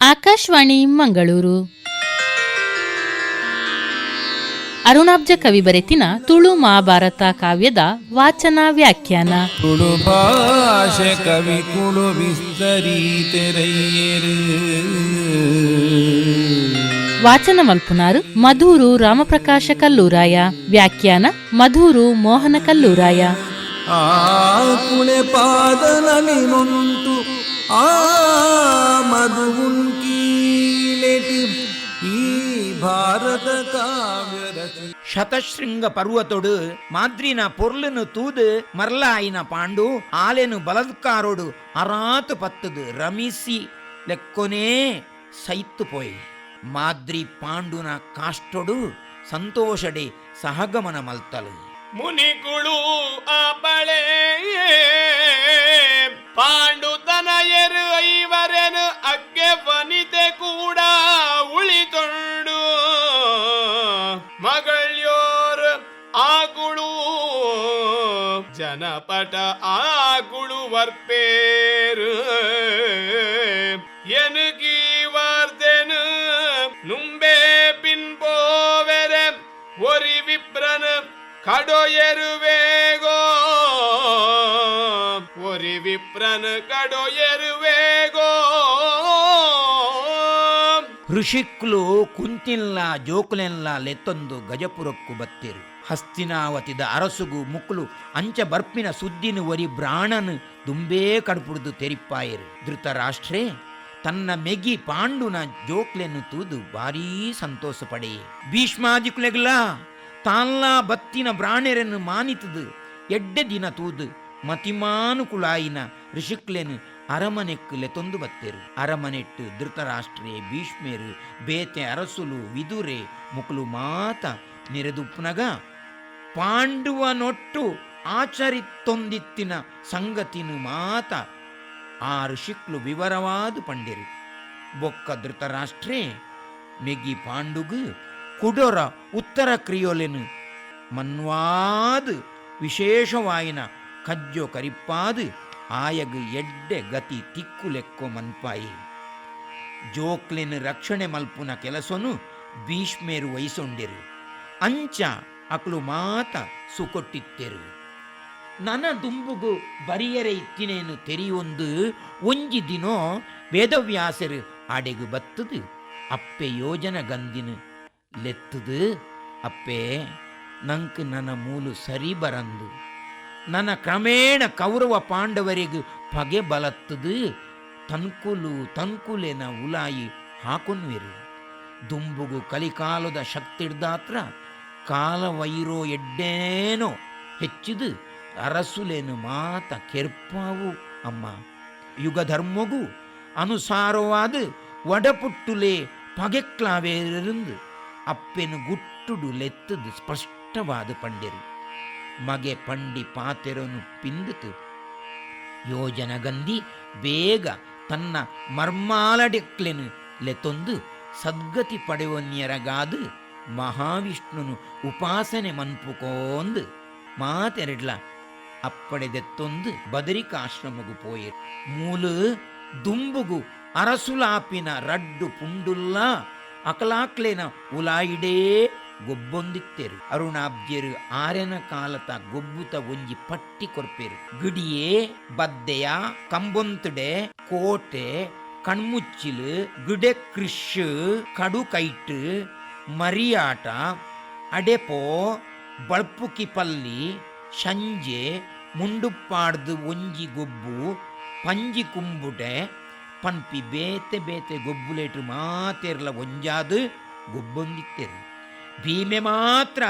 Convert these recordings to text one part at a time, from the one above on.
ಆಕಾಶವಾಣಿ ಮಂಗಳೂರು. ಅರುಣಾಬ್ಜ ಕವಿ ಬರೆತಿನ ತುಳು ಮಹಾಭಾರತ ಕಾವ್ಯದ ವಾಚನ ವ್ಯಾಖ್ಯಾನ. ತುಳು ಭಾಷೆ ಕವಿ ಕುಳು ವಾಚನ ಮಲ್ಪುನಾರು ಮಧೂರು ರಾಮಪ್ರಕಾಶ ಕಲ್ಲೂರಾಯ. ವ್ಯಾಖ್ಯಾನ ಮಧೂರು ಮೋಹನ ಕಲ್ಲೂರಾಯ. ಆ ಕುಳೆ ಪಾದನಲಿ ನೊಂತು ಶತಶೃಂಗ ಪರ್ವತೊಡು ಮಾದ್ರಿನ ಪೊರ್ಲುನು ತೂದು ಮರ್ಲಾಯಿನ ಪಾಂಡು ಆಲೆನು ಬಲತ್ಕಾರೋಡು ಅರಾತು ಪತ್ತದು ರಮಿಸಿ ಲೆಕ್ಕೊನೇ ಸೈತ್ತು ಪೋಯ್. ಮಾದ್ರಿ ಪಾಂಡುನ ಕಾಷ್ಟೊಡು ಸಂತೋಷಡೆ ಸಹಗಮನ ಮಲ್ತಲು. ಮುನಿಗುಳು ಆ ಪಾಂಡುತನಯರು எனப்பட ஆகுழுவற்பேரு எனகீவார்த்தெனு நும்பே பின்போவர ஒரி விப்ரன கடொயருவேகோ ஒரி விப்ரன கடொயருவே ಋಷಿಕ್ಲು ಕುಂತಿಲ್ಲ ಜೋಕುಲೆಲ್ಲ ಲೆತ್ತೊಂದು ಗಜಪುರಕ್ಕು ಬತ್ತಿರು. ಹಸ್ತಿನಾವತಿದ ಅರಸುಗು ಮುಕ್ಲು ಅಂಚ ಬರ್ಪಿನ ಸುದ್ದಿನ ಒರಿ ಬ್ರಾಣನ್ ದುಂಬೇ ಕಡ್ಪುಡ್ದು ತೆರಿಪ್ಪಾಯಿರು. ಧೃತರಾಷ್ಟ್ರೇ, ತನ್ನ ಮೆಗಿ ಪಾಂಡುನ ಜೋಕ್ಲೆನ್ನು ತೂದು ಭಾರೀ ಸಂತೋಷ ಪಡೆ. ಭೀಷ್ಮಾದಿಕ್ಲೆಗ್ಲ ತಾಲ್ಲ ಬತ್ತಿನ ಬ್ರಾಣೆರನ್ನು ಮಾನಿತದು ಎಡ್ಡೆ ದಿನ ತೂದು ಮತಿಮಾನುಕುಲಾಯಿನ ಋಷಿಕ್ಲೆನು ಅರಮನೆಕ್ಕು ತೊಂದು ಬತ್ತೆರು. ಅರಮನೆಟ್ಟು ಧೃತರಾಷ್ಟ್ರೇ, ಭೀಷ್ಮೇರು, ಬೇತೆ ಅರಸುಲು, ವಿದುರೆ, ಮುಕುಲು ಮಾತ ನೆರೆದುಪ್ನಗ ಪಾಂಡುವನೊಟ್ಟು ಆಚರಿತ್ತೊಂದಿತ್ತಿನ ಸಂಗತಿನು ಮಾತ ಆ ಋಷಿಕ್ಲು ವಿವರವಾದು ಪಂಡಿರು. ಬೊಕ್ಕ ಧೃತರಾಷ್ಟ್ರೇ ಮೆಗಿ ಪಾಂಡುಗು ಕುಡೊರ ಉತ್ತರ ಕ್ರಿಯೋಲೆನು ಮನ್ವಾದು ವಿಶೇಷವಾಯಿನ ಕಜ್ಜೋ ಕರಿಪ್ಪಾದು ಆಯಗು ಎಡ್ಡೆ ಗತಿ ತಿಕ್ಕು ಲೆಕ್ಕೊ ಮನ್ಪಾಯಿ. ಜೋಕ್ಲೆನ್ ರಕ್ಷಣೆ ಮಲ್ಪುನ ಕೆಲಸನು ಭೀಷ್ಮೇರು ವಹಿಸೊಂಡಿರು. ಅಂಚ ಅಕ್ಲು ಮಾತ ಸುಕೊಟ್ಟಿತ್ತೆರು. ನನ ದುಂಬುಗು ಬರಿಯರೆ ಇತ್ತಿನೇನು ತೆರಿಯೊಂದು ಒಂಜಿ ದಿನೋ ವೇದವ್ಯಾಸರು ಆಡೆಗು ಬತ್ತದು, ಅಪ್ಪೆ ಯೋಜನ ಗಂದಿನ ಲೆತ್ತದು, ಅಪ್ಪೆ ನಂಕ್ ನನ್ನ ಮೂಲು ಸರಿ ಬರಂದು. ನನ್ನ ಕ್ರಮೇಣ ಕೌರವ ಪಾಂಡವರಿಗೂ ಪಗೆ ಬಲತ್ತದು. ತನ್ಕುಲು ತನ್ಕುಲೆನ ಉಲಾಯಿ ಹಾಕೊನ್ವಿರು. ದುಂಬುಗು ಕಲಿಕಾಲದ ಶಕ್ತಿಡ್ದಾತ್ರ ಕಾಲವೈರೋ ಎಡ್ಡೇನೋ ಹೆಚ್ಚಿದು ಅರಸುಲೇನು ಮಾತ ಕೆರ್ಪಾವು ಅಮ್ಮ. ಯುಗಧರ್ಮಗು ಅನುಸಾರವಾದ ಒಡಪುಟ್ಟುಲೆ ಪಗೆಕ್ಲಾವೇರಿಂದ ಅಪ್ಪೆನು ಗುಟ್ಟುಡು ಲೆತ್ತದು ಸ್ಪಷ್ಟವಾದ ಪಂಡಿರು. ಮಗೆ ಪಂಡಿ ಪಾತೆರನು ಪಿಂದಿತು. ಯೋಜನಗಂದಿ ಬೇಗ ತನ್ನ ಮರ್ಮಾಲಡೆಕ್ಲೆನು ಲೆತೊಂದು ಸದ್ಗತಿ ಪಡೆಯುವನ್ಯರಗಾದು ಮಹಾವಿಷ್ಣುನು ಉಪಾಸನೆ ಮನ್ಪುಕೋಂದು ಮಾತೆರಡ್ಲ. ಅಪ್ಪಡೆದೆತ್ತೊಂದು ಬದರಿಕಾಶ್ರಮಗು ಪೋಯೆ. ಮೂಲು ದುಂಬುಗು ಅರಸುಲಾಪಿನ ರಡ್ಡು ಪುಂಡುಲ್ಲ ಅಕಲಾಕ್ಲೇನ ಉಲಾಯಿಡೇ ಗೊಬ್ಬೊಂದಿತ್ತೆರು ಅರುಣಾಬ್ಜರು ಆರೆನ ಕಾಲತ ಗೊಬ್ಬುತ ಒಂಜಿ ಪಟ್ಟಿ ಕೊರ್ಪೆರು ಗಿಡಿಯೇ ಬದ್ದೆಯ ಕಂಬೊಂತುಡೆ ಕೋಟೆ ಕಣ್ಮುಚ್ಚಿಲು ಗಿಡೆ ಕೃಷ್ ಕಡು ಕೈಟ್ ಮರಿಯಾಟ ಅಡೆಪೋ ಬಳ್ಪುಕಿ ಪಲ್ಲಿ ಸಂಜೆ ಮುಂಡುಪ್ಪಾಡ್ದು ಒಂಜಿ ಗೊಬ್ಬು ಪಂಜಿ ಕುಂಬುಟೆ ಪನ್ಪಿ ಬೇತೆ ಬೇತೆ ಗೊಬ್ಬುಲೇಟು ಮಾತೆರ್ಲ ಒಂಜಾದು ಗೊಬ್ಬೊಂದಿತ್ತೆರು ಭೀಮೆ ಮಾತ್ರ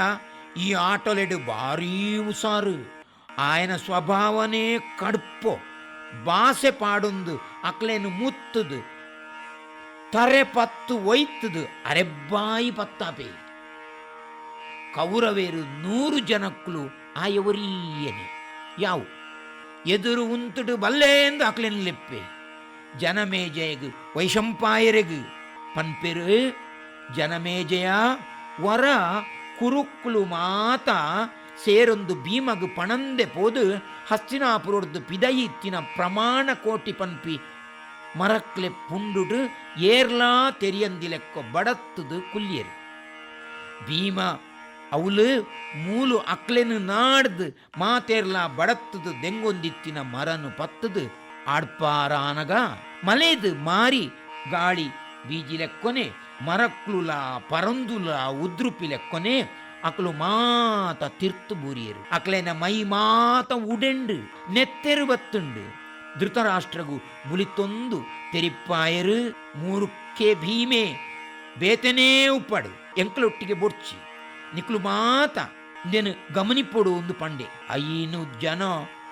ಈ ಆಟೊಲೆಡು ಭಾರೀ ಉಸಾರು ಆಯನ ಸ್ವಭಾವನೇ ಕಡ್ಪೊ ಬಾಸೆ ಪಾಡೊಂದು ಅಕ್ಲೇನು ಮುತ್ತದು ತರೆ ಪತ್ತು ಒಯ್ತದು ಅರೆಬ್ಬಾಯಿ ಪತ್ತಾಪೆ ಕೌರವೇರು ನೂರು ಜನಕ್ಕಳು ಆಯವರೀಯನೆ ಯಾವು ಎದುರು ಉಂತುಡು ಬಲ್ಲೆ ಎಂದು ಅಕ್ಲೆನ್ ಲೆಪ್ಪೆ ಜನಮೇಜಯಗು ವೈಶಂಪಾಯರೆಗು ಪನ್ಪೆರು ಜನಮೇಜಯ ವರ ಕುರುಕ್ಲು ಮಾತ ಸೇರೊಂದು ಭೀಮಗು ಪಣಂದೆ ಪೋದು ಹಸ್ತಿನಾಪುರದ್ದು ಪಿದಯಿತ್ತಿನ ಪ್ರಮಾಣ ಕೋಟಿ ಪನ್ಪಿ ಮರಕ್ಲೆ ಪುಂಡುಡು ಏರ್ಲಾ ತೆರಿಯಂದಿಲೆಕ್ಕೊ ಬಡತ್ತದು ಕುಲ್ಯರು ಭೀಮ ಅವಳು ಮೂಲು ಅಕ್ಲೆನು ನಾಡ್ದು ಮಾತೇರ್ಲ ಬಡತ್ತದು ದೆಂಗೊಂದಿತ್ತಿನ ಮರನು ಪತ್ತದು ಆಡ್ಪಾರ ಆನಗ ಮಲೆದು ಮಾರಿ ಗಾಳಿ ಬೀಜಿಲೆಕ್ಕೊನೆ ಮರಕ್ಲುಲ, ಪರಂದುಲ, ಉದ್ರುಪಿಲೆ ಕೊನೆ ಅಕ್ಲು ಮಾತ ತಿರ್ತು ಬೂರಿಯರು. ಅಕ್ಲೆನ ಮೈ ಮಾತ ಉಡೆಂಡು, ನೆತ್ತೆರು ಬತ್ತುಂಡು. ಧೃತರಾಷ್ಟ್ರಗು ಮುಲಿತೊಂದು ತೆರಿಪ್ಪಾಯರು, ಮೂರುಕ್ಕೆ ಭೀಮೆ, ಬೇತನೇ ಉಪ್ಪಡು ಎಂಕ್ಲೊಟ್ಟಿಗೆ ಬೊಡ್ಚಿ. ನಿಕ್ಲು ಮಾತ ಇಂದೆನು ಗಮನಿಪೊಡು ಒಂದು ಪಂಡೆ. ಐನು ಜನ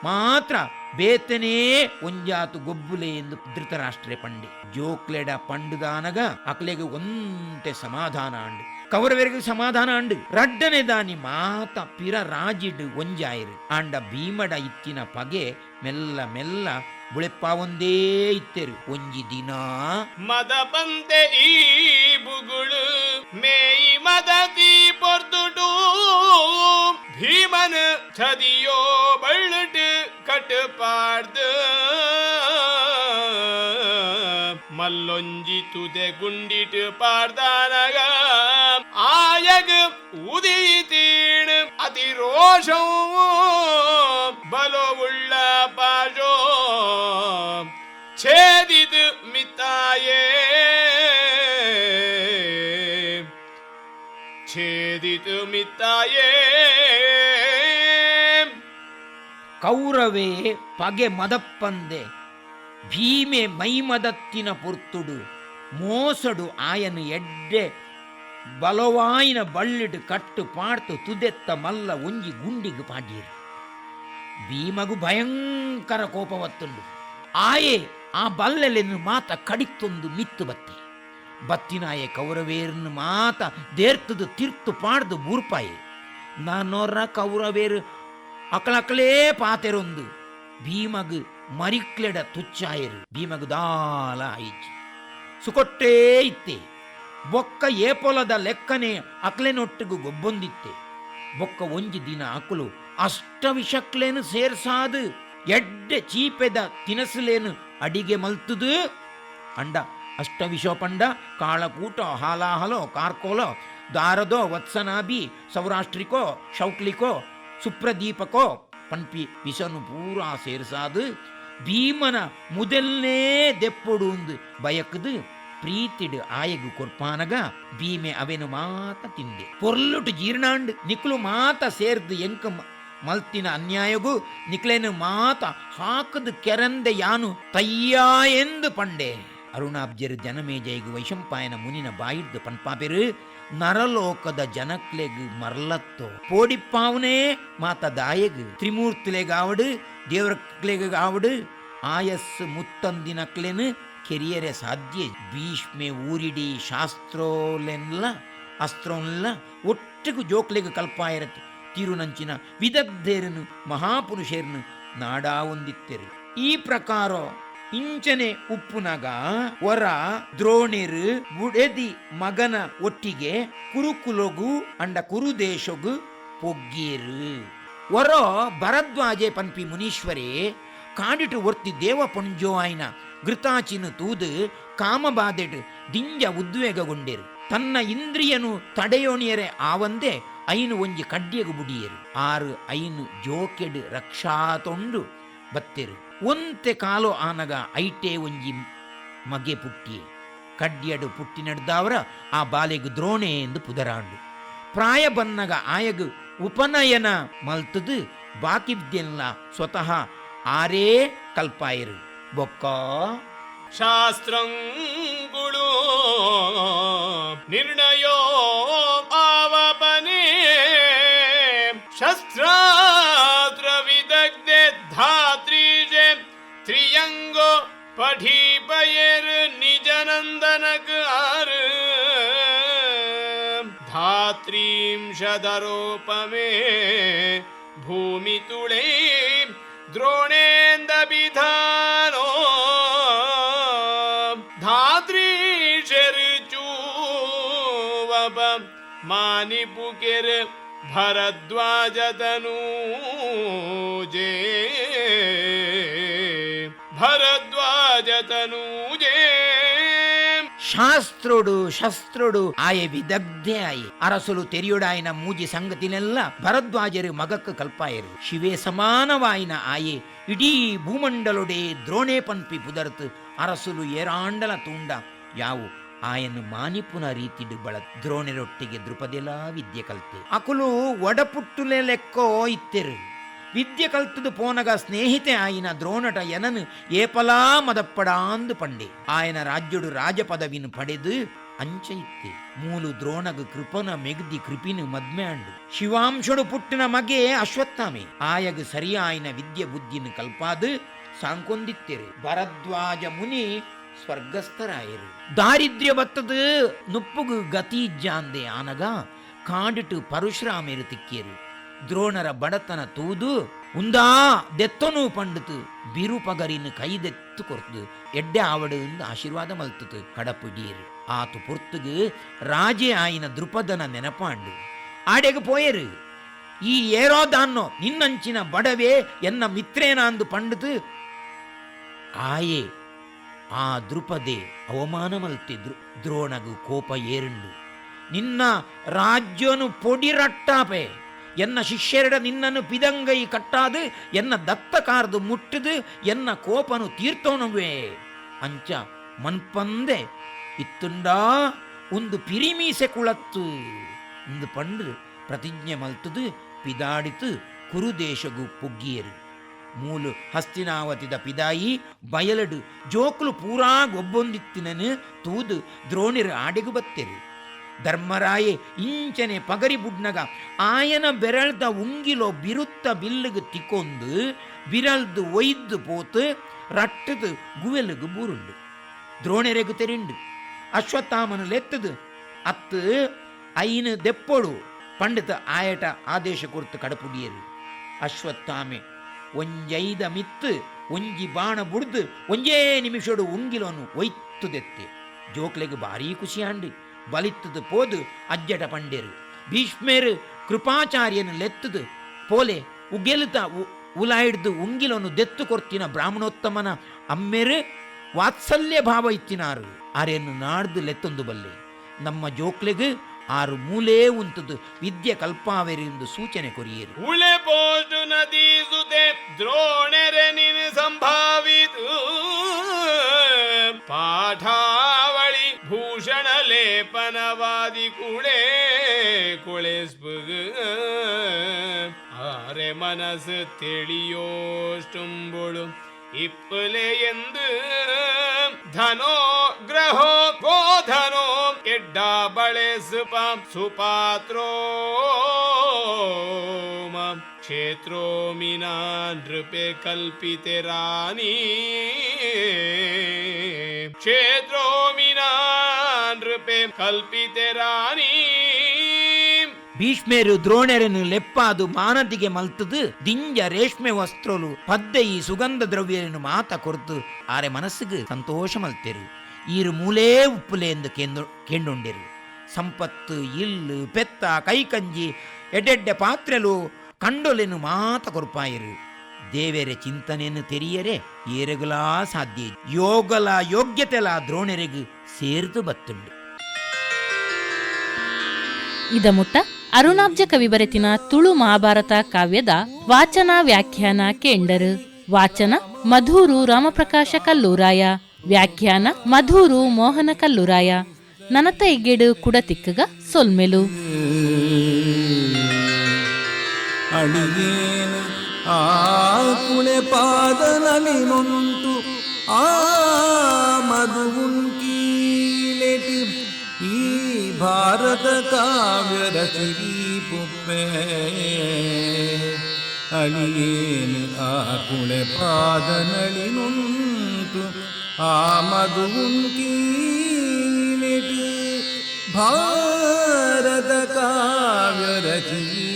ಮಾತ್ರ ಬೇತನೇ ಒಂಜಾತು ಗೊಬ್ಬುಲೆ ಎಂದು ಧೃತರಾಷ್ಟ್ರೆ ಪಂಡಿ. ಜೋಕ್ಲೆಡ ಪಂಡುದಾನಗ ಅಕ್ಲೆಗೆ ಒಂತೆ ಸಮಾಧಾನ ಅಂಡು. ಕೌರವರಿಗೆ ಸಮಾಧಾನ ಅಂಡು. ರಡ್ಡನೆ ದಾನಿ ಮಾತ ಪಿರ ರಾಜಿಡು ಒಂಜಾಯಿರು. ಆಂಡ ಭೀಮಡ ಇತ್ತಿನ ಪಗೆ ಮೆಲ್ಲ ಮೆಲ್ಲ ಬುಳೆಪ್ಪ ಒಂದೇ ಇತ್ತೆರು. ಒಂಜಿ ದಿನ ಮದ ಬಂದೆ ಈ ಬುಗುಳು, ಮೇಯಿ ಮದತಿ ಪೊರ್ದುಡು. ಭೀಮನ ಚದಿಯೋ ಬಳ್ಳುಟು பாட்டு பாடு மல்லொஞ்சி துதை குண்டிட்டு பார்த்தானக ஆயகு உதி தீடு அதிரோஷம் பலோ உள்ள பாஷோ சேதிது மித்தாயே சேதிது மித்தாயே ಕೌರವೇ ಪಗೆ ಮದಪ್ಪಂದೆ, ಭೀಮೆ ಮೈಮದತ್ತಿನ ಪುರ್ತುಡು, ಮೋಸಡು ಆಯನ ಎಡ್ಡೆ, ಬಲವಾಯಿನ ಬಳ್ಳಿಡು ಕಟ್ಟು ಪಾಡ್ತು ತುದೆತ್ತ ಮಲ್ಲ ಒಂಜಿ ಗುಂಡಿಗೆ ಪಾಡ್ಯರು. ಭೀಮಗು ಭಯಂಕರ ಕೋಪವತ್ತುಂಡು. ಆಯೆ ಆ ಬಲ್ಲೆಲೆನ್ನು ಮಾತ ಕಡಿತ್ತೊಂದು ಮಿತ್ತು ಬತ್ತೆ. ಬತ್ತಿನಾಯೆ ಕೌರವೇರನ್ನು ಮಾತ ದೇರ್ತದು ತಿರ್ತು ಪಾಡ್ದು ಬೂರ್ಪಾಯೆ. ನಾನೋರ ಕೌರವೇರು ಅಕಳಕಳೇ ಪಾತೆರೊಂದು. ಭೀಮಗ್ ಮರಿಕ್ಲೆಡ ತುಚ್ಚಾಯರು. ಭೀಮಗ್ ದಾಲ ಆಯ್ಚಿ ಸುಕೊಟ್ಟೇ ಇತ್ತೆ. ಬೊಕ್ಕ ಏಪೊಲದ ಲೆಕ್ಕನೆ ಅಕ್ಲೆನೊಟ್ಟಿಗೂ ಗೊಬ್ಬೊಂದಿತ್ತೆ. ಬೊಕ್ಕ ಒಂಜಿ ದಿನ ಅಕುಲು ಅಷ್ಟ ವಿಷಕ್ಲೇನು ಸೇರ್ಸಾದು, ಎಡ್ಡೆ ಚೀಪೆದ ತಿನಸುಲೇನು ಅಡಿಗೆ ಮಲ್ತುದು? ಅಂಡ ಅಷ್ಟ ವಿಷೋಪಂಡ ಕಾಳಕೂಟ, ಹಾಲಾಹಲೋ, ಕಾರ್ಕೋಲೋ, ದಾರದೋ, ವತ್ಸನಾಭಿ, ಸೌರಾಷ್ಟ್ರಿಕೋ, ಶೌಕ್ಲಿಕೋ ಸುಪ್ರದೀಪಕೋ ಪಂಪಿ ವಿಷನು ಪೂರಾ ಸೇರ್ಸಾದು, ಭೀಮನ ಮೊದಲನೇ ದೆಪ್ಪೊಡು ಒಂದು ಬಯಕದು, ಪ್ರೀತಿಡು ಆಯಗು ಕೊರ್ಪಾನಗ ಭೀಮೆ ಅವೆನು ಮಾತ ತಿಂದೆ. ಪೊರ್ಲುಟು ಜೀರ್ಣಾಂಡ್ ನಿಕ್ಲು ಮಾತ ಸೇರ್ದು ಎಂಕ ಮಲ್ತಿನ ಅನ್ಯಾಯಗೂ ನಿಕ್ಲೇನು ಮಾತ ಹಾಕದು ಕೆರಂದೆ ಯಾನು ತಯ್ಯಾ ಎಂದು ಪಂಡೆ. ಅರುಣಾಬ್ಜರು ಜನಮೇಜಯಗು ವೈಶಂಪಾಯನ ಮುನಿನ ಬಾಯಿಡ್ದು ಪನ್ಪಾಪೆರು ನರಲೋಕದ ಜನಕ್ಲೆಗು ಮರಲತ್ತೋ? ಪೋಡಿಪ್ಪಾವನೇ ಮಾತ ದಾಯಗು. ತ್ರಿಮೂರ್ತಿಲೆಗಾವಡು ದೇವರಕ್ಲೆಗಾವಡು ಆಯಸ್ಸು ಮುತ್ತಂದಿನಕ್ಲೆನು ಕೆರಿಯರೆ ಸಾಧ್ಯ. ಭೀಷ್ಮೆ ಊರಿಡಿ ಶಾಸ್ತ್ರೋಲೆನ್ಲ, ಅಸ್ತ್ರೋನ್ಲ, ಒಟ್ಟಿಗೂ ಜೋಕ್ಲೆಗು ಕಲ್ಪಾಯಿರತ್ತೆ ತಿರುನಂಚಿನ ವಿದಗ್ಧೇರನು ಮಹಾಪುರುಷೇರನು ನಾಡಾ ಒಂದಿತ್ತೆರು ಈ ಪ್ರಕಾರ ಇಂಚನೆ ಉಪ್ಪುನಗ ವರ, ದ್ರೋಣಿರು, ಬುಡೆದಿ ಮಗನ ಒಟ್ಟಿಗೆ ಕುರುಕುಲೊಗು, ಅಂಡ ಕುರುದೇಶಗು ಪೊಗ್ಗೀರು. ವರ, ಭರದ್ವಾಜೆ ಪನ್ಪಿ ಮುನೀಶ್ವರೇ, ಕಾಡಿಟು ಒರ್ತಿ ದೇವ ಪೊಂಜೋ ಆಯ್ನ ಘೃತಾಚಿನು ತೂದು ಕಾಮಬಾಧೆಟು ದಿಂಜ ಉದ್ವೇಗಗೊಂಡೆರು. ತನ್ನ ಇಂದ್ರಿಯನು ತಡೆಯೋಣಿಯರೆ ಆವಂದೆ ಐನು ಒಂಜಿ ಕಡ್ಡಿಯಗು ಬುಡಿಯರು. ಆರು ಐನು ಜೋಕೆಡು ರಕ್ಷಾತೊಂಡು ಬತ್ತೆರು. ಒಂತೆ ಕಾಲು ಆನಗ ಐಟೆ ಒಂಜಿ ಮಗೆ ಪುಟ್ಟಿ. ಕಡ್ಡಿಯಡು ಪುಟ್ಟಿ ನಡೆದವರ ಆ ಬಾಲೆಗು ದ್ರೋಣೆ ಎಂದು ಪುದರಾಂಡು. ಪ್ರಾಯ ಬನ್ನಗ ಆಯಗು ಉಪನಯನ ಮಲ್ತದು ಬಾಕಿದ್ಯೆಲ್ಲ ಸ್ವತಃ ಆರೇ ಕಲ್ಪಾಯರು. ಬೊಕ್ಕ ಶಾಸ್ತ್ರಂಗುಳು ನಿರ್ಣಯೋ ಆವಪನೆ ಶಾಸ್ತ್ರ ಧಾತ್ರೀಜೆ ङ्गो पठि पये निज नन्दनगार धात्रीरोपमे भूमिळे द्रोणेन्द्रविधारो धात्रीषेर्चू मानि पुकेर् भरद्वाज तनुजे ಶಾಸ್ತ್ರೋಡು, ಶಸ್ತ್ರೋಡು ಆಯೆ ವಿದಗ್ಧೆ ಆಯಿ. ಅರಸಲು ತೆರೆಯುಡಾಯಿನ ಮೂಜಿ ಸಂಗತಿನೆಲ್ಲ ಭರದ್ವಾಜರು ಮಗಕ್ಕ ಕಲ್ಪಾಯರು. ಶಿವೇ ಸಮಾನವಾಯಿನ ಆಯೆ. ಇಡೀ ಭೂಮಂಡಲೊಡೆ ದ್ರೋಣೆ ಪಂಪಿ ಪುದರತು. ಅರಸಲು ಏರಾಂಡಲ ತುಂಡ. ಯಾವು? ಆಯನ್ನು ಮಾನಿಪುನ ರೀತಿ ಬಳ ದ್ರೋಣೆರೊಟ್ಟಿಗೆ ದೃಪದೆಲ್ಲ ವಿದ್ಯೆ ಕಲ್ತೆ. ಅಕುಲು ಒಡಪುಟ್ಟುಲೆ ಲೆಕ್ಕೋ ಇತ್ತೆರು. ವಿದ್ಯೆ ಕಲ್ತದು ಪೋನಗ ಸ್ನೇಹಿತೆ ಆಯಿನ ದ್ರೋಣಟ ಎನನು ಏಪಲಾ ಮದಪ್ಪಡಾಂದು ಪಂಡೆ. ಆಯನ ರಾಜ್ಯುಡು ರಾಜಪದವಿನು ಪಡೆದು ಅಂಚೈತ್ತೆ ಮೂಲು ದ್ರೋಣಗ ಕೃಪನ ಮೆಗ್ದಿ ಕೃಪಿನು ಮದ್ಮ್ಯಾಂಡು. ಶಿವಾಂಶುಡು ಪುಟ್ಟಿನ ಮಗೆ ಅಶ್ವತ್ಥಾಮೆ. ಆಯಗ ಸರಿಯಾಯಿನ ವಿದ್ಯೆ ಬುದ್ಧಿನು ಕಲ್ಪಾದು ಸಾಂಕೊಂದಿತ್ತೆರು. ಭರದ್ವಾಜ ಮುನಿ ಸ್ವರ್ಗಸ್ಥರಾಯರು. ದಾರಿದ್ರ್ಯ ಬತ್ತದು ನುಪ್ಪುಗು ಗತಿ ಜಾಂದೆ ಆನಗ ಕಾಡಿಟು ಪರಶುರಾಮೇರು ತಿಕ್ಕಿಯರು ದ್ರೋಣರ ಬಡತನ ತೂದು, ಉಂದಾ ದೆತ್ತನು ಪಂಡಿತು, ಬಿರು ಪಗರಿನ ಕೈದೆತ್ತು ಕೊರ್ತು, ಎಡ್ಡೆ ಆವಡು ಆಶೀರ್ವಾದ ಮಲ್ತುತು ಕಡಪಿಡಿಯರು ಆತು ಪೊರ್ತುಗು ರಾಜೇ ಆಯಿನ ದೃಪದನ ನೆನಪಾಂಡು. ಆಡೆಗೆ ಪೋಯರು, ಈ ಏರೋದಾನ್ನೋ ನಿನ್ನಂಚಿನ ಬಡವೇ ಎನ್ನ ಮಿತ್ರೇನ ಅಂದು ಪಂಡಿತು? ಆಯೆ, ಆ ದೃಪದೆ ಅವಮಾನ ಮಲ್ತಿದ್ರು ದ್ರೋಣಗು ಕೋಪ ಏರುಂಡು. ನಿನ್ನ ರಾಜ್ಯನು ಪೊಡಿರಟ್ಟಾಪೆ ಎನ್ನ ಶಿಷ್ಯರಿಡ ನಿನ್ನನ್ನು ಪಿದಂಗೈ ಕಟ್ಟಾದು, ಎನ್ನ ದತ್ತ ಮುಟ್ಟಿದು, ಎನ್ನ ಕೋಪನು ತೀರ್ತೋಣವೇ ಅಂಚ ಮನ್ಪಂದೆ, ಇತ್ತುಂಡಾ ಒಂದು ಪಿರಿಮೀಸೆ ಕುಳತ್ತು. ಇಂದು ಪಂಡು ಪ್ರತಿಜ್ಞೆ ಮಲ್ತದು, ಪಿದಾಡಿತು ಕುರುದೇಶಗು ಪುಗ್ಗಿಯರು. ಮೂಲು ಹಸ್ತಿನಾವತಿದ ಪಿದಾಯಿ, ಬಯಲಡು ಜೋಕುಲು ಪೂರಾ ಗೊಬ್ಬೊಂದಿತ್ತಿನನು, ತೂದು ದ್ರೋಣಿರು ಆಡೆಗು ಬತ್ತೆರು. ಧರ್ಮರಾಯೆ, ಇಂಚನೆ ಪಗರಿ ಬುಡ್ನಗ, ಆಯನ ಬೆರಳ್ದ ಉಂಗಿಲೋ ಬಿರುತ್ತ ಬಿಲ್ಲುಗು ತಿಕ್ಕೊಂದು ಬಿರಲ್ದು ಒಯ್ದು ಪೋತು, ರಟ್ಟದು ಗುವೆಲುಗು ಬೂರುಂಡು. ದ್ರೋಣೆರೆಗು ತೆರಿಂಡು. ಅಶ್ವತ್ಥಾಮನು ಲೆತ್ತದು, ಅತ್ತು ಐನು ದೆಪ್ಪೊಡು ಪಂಡಿತ ಆಯಟ ಆದೇಶ ಕೊರ್ತು ಕಡಪುಡಿಯರು. ಅಶ್ವತ್ಥಾಮೆ, ಒಂಜೈದ ಮಿತ್ತು, ಒಂಜಿ ಬಾಣ ಬುಡ್ದು, ಒಂಜೇ ನಿಮಿಷಡು ಉಂಗಿಲೋನು ಒಯ್ತುದೆತ್ತೆ ಜೋಕ್ಲೆಗ್ ಭಾರೀ ಖುಷಿಯಾಂಡು ಬಲಿತ್ತದು ಪೋದು ಅಜ್ಜಟ ಪಂಡೆರು ಭೀಷ್ಮೇರು ಕೃಪಾಚಾರ್ಯನ ಲೆತ್ತದು ಪೋಲೆ ಉಗೆಲುತ ಉಲಾಯಿಡ್ದು ಉಂಗಿಲನ್ನು ದೆತ್ತು ಕೊರ್ತಿನ ಬ್ರಾಹ್ಮಣೋತ್ತಮನ ಅಮ್ಮೆರು ವಾತ್ಸಲ್ಯ ಭಾವ ಇತ್ತಿನಾರು. ಆರೆಯನ್ನು ನಾಡ್ದು ಲೆತ್ತೊಂದು ಬಲ್ಲೆ. ನಮ್ಮ ಜೋಕ್ಲೆಗ್ ಆರು ಮೂಲೇ ಉಂತದು ವಿದ್ಯೆ ಕಲ್ಪಾವೆರೆಂದು ಸೂಚನೆ ಕೊರಿಯರು. ಉಳೆ ಪೋಜು ನದಿ ಸುತೆ ದ್ರೋಣರೆ ಸಂಭಾವಿತು ಪಾಠಾವಳಿ மூளே குளிஸ்புகு ஆரே மனசு தெளியோஷ்டும்பொழு ഇപ്പലെ എന്ത് ധനോ ഗ്രഹോ ഗോധനോ എഡാബളെ സുപാം സുപാത്രോ ക്ഷേത്രോ മിനാ നൃപേ കൽപ്പിതരാനീ ನೃಪೆ ಕಲ್ಪಿತೆ ರಾಣಿ ಕ್ಷೇತ್ರೋ ಮಿನಾ ನೃಪೆ ಕಲ್ಪಿತೆ ರಾಣಿ. ಭೀಷ್ಮೇರು ದ್ರೋಣರನ್ನು ಲೆಪ್ಪಾದು ಮಾನದಿಗೆ ಮಲ್ತದು, ದಿಂಜ ರೇಷ್ಮೆ ವಸ್ತ್ರಲು ಪದ್ದೆ ಈ ಸುಗಂಧ ದ್ರವ್ಯರನ್ನು ಮಾತ ಕೊರ್ತು, ಆರೆ ಮನಸ್ಸಿಗೆ ಸಂತೋಷ ಮಲ್ತೆರು. ಈರು ಮೂಲೇ ಉಪ್ಪುಲೆ ಎಂದು ಕೇಂದು, ಕೇಂಡುಂಡೆರು. ಸಂಪತ್ತು, ಇಲ್ಲು, ಪೆತ್ತ, ಕೈಕಂಜಿ, ಎಡೆಡ್ಡೆ ಪಾತ್ರೆಲು ಕಂಡೊಲೆನು ಮಾತ ಕೊರ್ಪಾಯರು. ದೇವರ ಚಿಂತನೆಯನ್ನು ತೆರಿಯರೆ ಏರಗಲಾ ಸಾಧ್ಯ ಯೋಗಲ ಯೋಗ್ಯತೆಲ ದ್ರೋಣರಿಗೆ ಸೇರ್ದು ಬತ್ತುಂಡು. ಇದ ಮುಟ್ಟ ಅರುಣಾಬ್ಜ ಕವಿಬರೆತಿನ ತುಳು ಮಹಾಭಾರತ ಕಾವ್ಯದ ವಾಚನ ವ್ಯಾಖ್ಯಾನ ಕೇಂಡರು. ವಾಚನ ಮಧೂರು ರಾಮಪ್ರಕಾಶ ಕಲ್ಲೂರಾಯ. ವ್ಯಾಖ್ಯಾನ ಮಧೂರು ಮೋಹನ ಕಲ್ಲೂರಾಯ. ನನತ ಕೂಡ ತಿಕ್ಕಗ ಸೊಲ್ಮೆಲು. ಆ ಕುಳೆ ಪಾದನಲಿ ನೊಂತು ಆ ಮಧುವುಂಕೀಲೆಟಿ ಈ ಭಾರತ ಕಾವ್ಯ ರಚರಿ ಪುಪ್ಪೆ ಅಳಿಯೇನು ಆ ಕುಳೆ ಪಾದನಲಿ ನೊಂತು ಆ ಮಧುವುಂಕೀಲೆಟಿ ಭಾರತ ಕಾವ್ಯ ರಚರಿ